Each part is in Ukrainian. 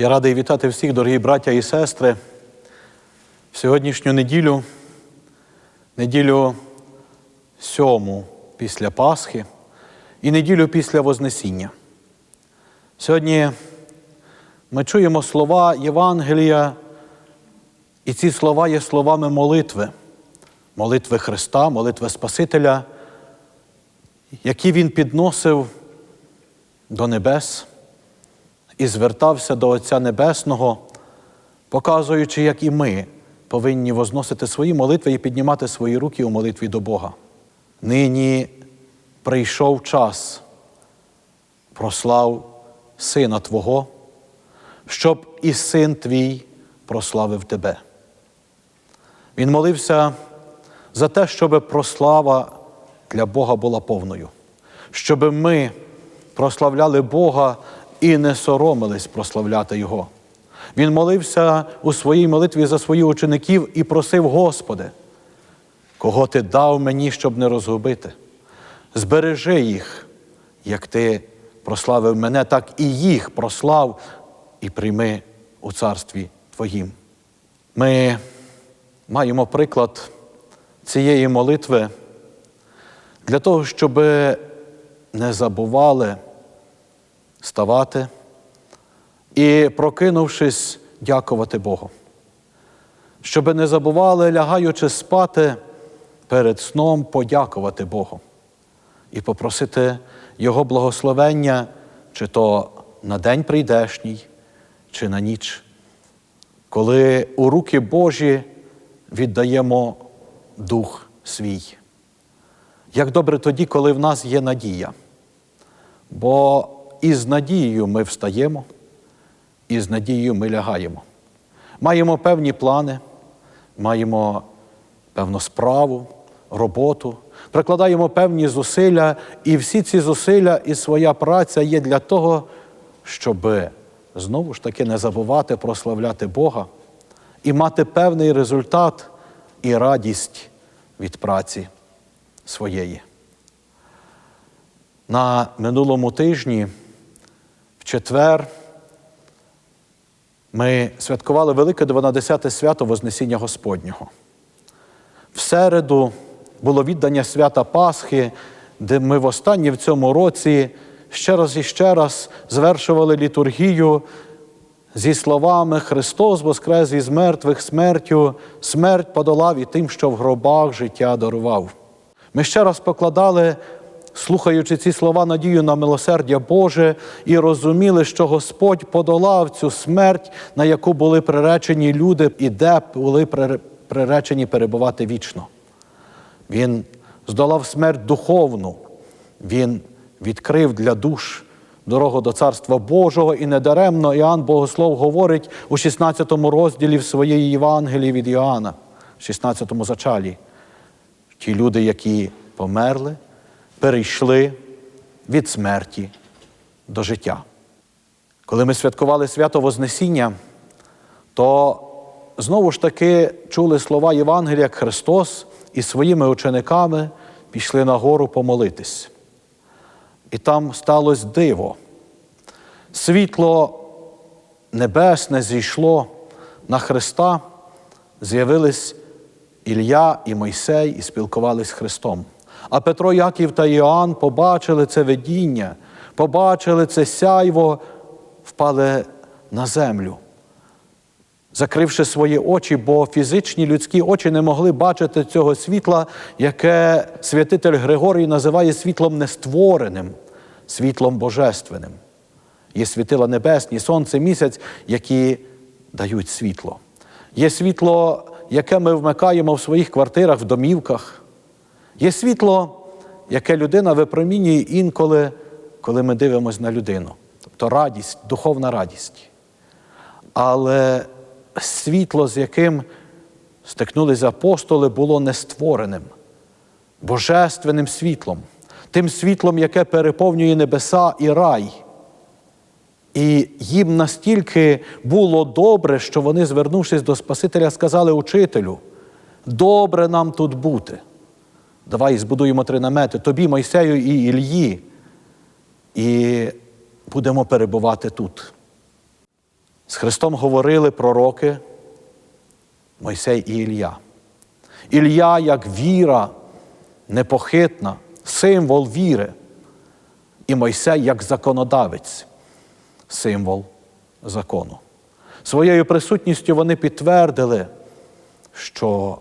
Я радий вітати всіх, дорогі браття і сестри, в сьогоднішню неділю, неділю сьому після Пасхи і неділю після Вознесіння. Сьогодні ми чуємо слова Євангелія, і ці слова є словами молитви, молитви Христа, молитви Спасителя, які Він підносив до небес і звертався до Отця Небесного, показуючи, як і ми повинні возносити свої молитви і піднімати свої руки у молитві до Бога. Нині прийшов час, прослав Сина Твого, щоб і син твій прославив тебе. Він молився за те, щоб прослава для Бога була повною, щоб ми прославляли Бога і не соромились прославляти Його. Він молився у своїй молитві за своїх учеників і просив, Господи, кого Ти дав мені, щоб не розгубити. Збережи їх, як Ти прославив мене, так і їх прослав і прийми у царстві Твоїм. Ми маємо приклад цієї молитви для того, щоб не забували ставати і, прокинувшись, дякувати Богу. Щоб не забували, лягаючи спати, перед сном подякувати Богу і попросити Його благословення, чи то на день прийдешній, чи на ніч, коли у руки Божі віддаємо Дух свій. Як добре тоді, коли в нас є надія. Бо із надією ми встаємо, і з надією ми лягаємо. Маємо певні плани, маємо певну справу, роботу, прикладаємо певні зусилля, і всі ці зусилля і своя праця є для того, щоб знову ж таки не забувати прославляти Бога і мати певний результат і радість від праці своєї. На минулому тижні, четвер, ми святкували велике 12 свято Вознесіння Господнього. В середу було віддання свята Пасхи, де ми востаннє в цьому році ще раз і ще раз звершували літургію зі словами Христос воскрес із мертвих смертю, смерть подолав і тим, що в гробах життя дарував. Ми ще раз покладали, слухаючи ці слова, надію на милосердя Боже, і розуміли, що Господь подолав цю смерть, на яку були приречені люди, і де були приречені перебувати вічно. Він здолав смерть духовну, Він відкрив для душ дорогу до Царства Божого, і недаремно Іоанн Богослов говорить у 16 розділі в своєї Євангелії від Іоанна, в 16 зачалі. Ті люди, які померли, перейшли від смерті до життя. Коли ми святкували свято Вознесіння, то знову ж таки чули слова Євангелія, як Христос із своїми учениками пішли на гору помолитись. І там сталося диво. Світло небесне зійшло на Христа, з'явились Ілля і Мойсей і спілкувались з Христом. А Петро, Яків та Іоанн побачили це видіння, побачили це сяйво, впали на землю, закривши свої очі, бо фізичні людські очі не могли бачити цього світла, яке святитель Григорій називає світлом нествореним, світлом божественним. Є світила небесні, сонце, місяць, які дають світло. Є світло, яке ми вмикаємо в своїх квартирах, в домівках. Є світло, яке людина випромінює інколи, коли ми дивимося на людину. Тобто радість, духовна радість. Але світло, з яким стикнулися апостоли, було нествореним, божественним світлом, тим світлом, яке переповнює небеса і рай. І їм настільки було добре, що вони, звернувшись до Спасителя, сказали учителю: добре нам тут бути. Давай збудуємо три намети тобі, Мойсею і Ільї, і будемо перебувати тут. З Христом говорили пророки Мойсей і Ілля. Ілля як віра непохитна, символ віри. І Мойсей як законодавець, символ закону. Своєю присутністю вони підтвердили, що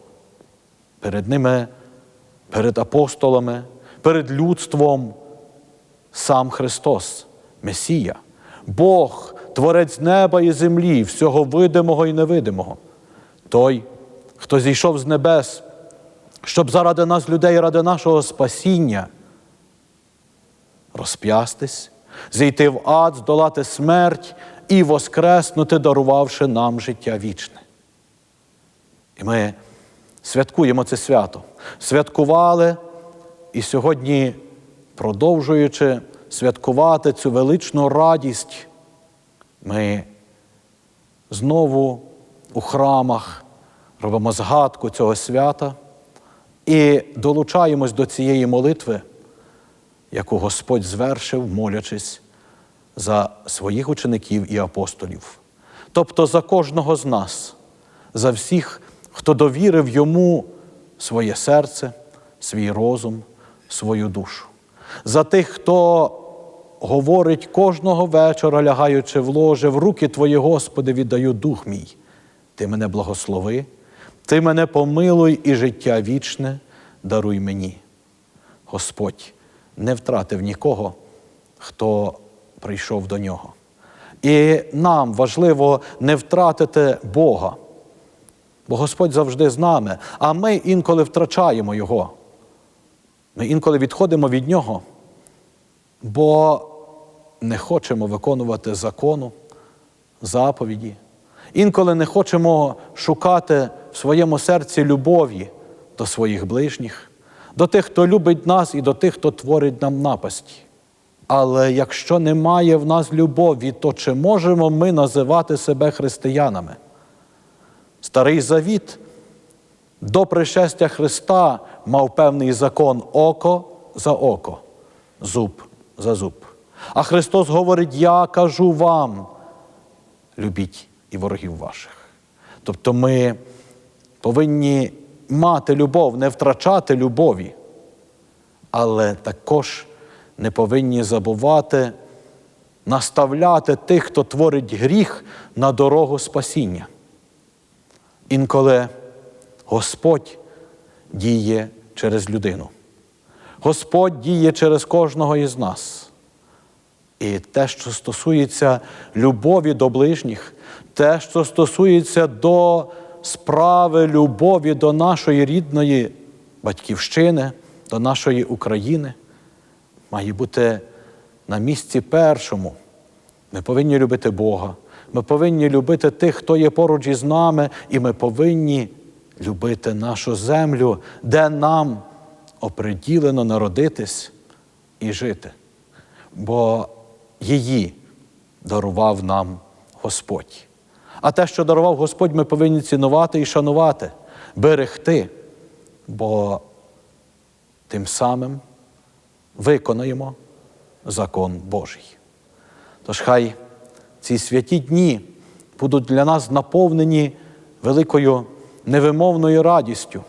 перед ними, перед апостолами, перед людством сам Христос, Месія, Бог, Творець неба і землі, всього видимого і невидимого, той, хто зійшов з небес, щоб заради нас, людей, ради нашого спасіння, розп'ястись, зійти в ад, здолати смерть і воскреснути, дарувавши нам життя вічне. І ми святкуємо це свято. Святкували і сьогодні, продовжуючи святкувати цю величну радість, ми знову у храмах робимо згадку цього свята і долучаємось до цієї молитви, яку Господь звершив, молячись за своїх учеників і апостолів. Тобто за кожного з нас, за всіх, хто довірив йому своє серце, свій розум, свою душу, за тих, хто говорить кожного вечора, лягаючи в ложе, в руки Твої, Господи, віддаю дух мій. Ти мене благослови, Ти мене помилуй і життя вічне даруй мені. Господь не втратив нікого, хто прийшов до нього. І нам важливо не втратити Бога, бо Господь завжди з нами, а ми інколи втрачаємо Його. Ми інколи відходимо від Нього, бо не хочемо виконувати закону, заповіді. Інколи не хочемо шукати в своєму серці любові до своїх ближніх, до тих, хто любить нас, і до тих, хто творить нам напасті. Але якщо немає в нас любові, то чи можемо ми називати себе християнами? Старий Завіт до пришестя Христа мав певний закон око за око, зуб за зуб. А Христос говорить: Я кажу вам, любіть і ворогів ваших. Тобто ми повинні мати любов, не втрачати любові, але також не повинні забувати наставляти тих, хто творить гріх на дорогу спасіння. Інколи Господь діє через людину. Господь діє через кожного із нас. І те, що стосується любові до ближніх, те, що стосується до справи любові до нашої рідної батьківщини, до нашої України, має бути на місці першому. Ми повинні любити Бога. Ми повинні любити тих, хто є поруч із нами, і ми повинні любити нашу землю, де нам оприділено народитись і жити. Бо її дарував нам Господь. А те, що дарував Господь, ми повинні цінувати і шанувати, берегти, бо тим самим виконаємо закон Божий. Тож хай ці святі дні будуть для нас наповнені великою невимовною радістю,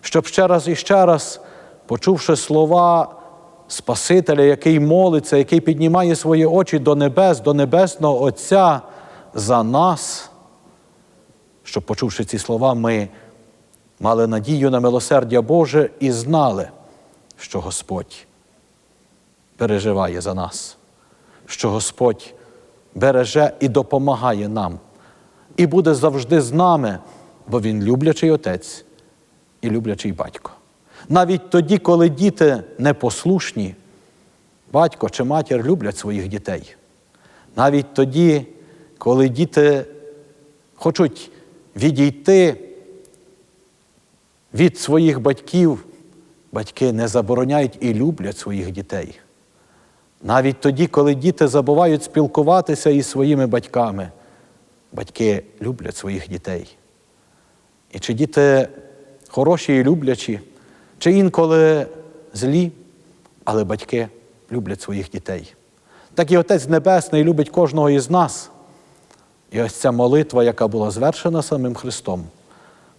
щоб ще раз і ще раз, почувши слова Спасителя, який молиться, який піднімає свої очі до небес, до Небесного Отця за нас, щоб, почувши ці слова, ми мали надію на милосердя Боже і знали, що Господь переживає за нас, що Господь береже і допомагає нам, і буде завжди з нами, бо Він люблячий Отець і люблячий батько. Навіть тоді, коли діти непослушні, батько чи матір люблять своїх дітей. Навіть тоді, коли діти хочуть відійти від своїх батьків, батьки не забороняють і люблять своїх дітей. Навіть тоді, коли діти забувають спілкуватися із своїми батьками, батьки люблять своїх дітей. І чи діти хороші і люблячі, чи інколи злі, але батьки люблять своїх дітей. Так і Отець Небесний любить кожного із нас. І ось ця молитва, яка була звершена самим Христом,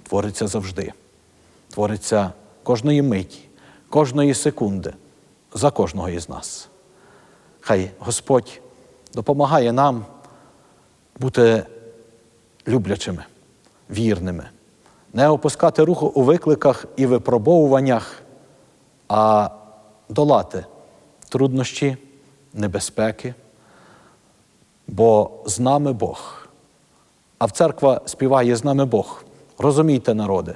твориться завжди, твориться кожної миті, кожної секунди, за кожного із нас. Хай Господь допомагає нам бути люблячими, вірними, не опускати руху у викликах і випробовуваннях, а долати труднощі, небезпеки, бо з нами Бог. А в церква співає з нами Бог. Розумійте, народи,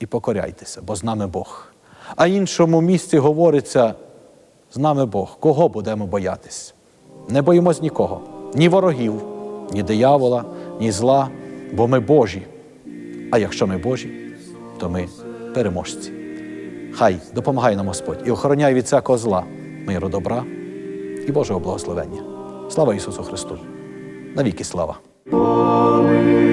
і покоряйтеся, бо з нами Бог. А іншому місці говориться з нами Бог. Кого будемо боятись? Не боїмось нікого, ні ворогів, ні диявола, ні зла, бо ми Божі. А якщо ми Божі, то ми переможці. Хай допомагає нам Господь і охороняй від всякого зла, миру, добра і Божого благословення. Слава Ісусу Христу! Навіки слава! Помилуй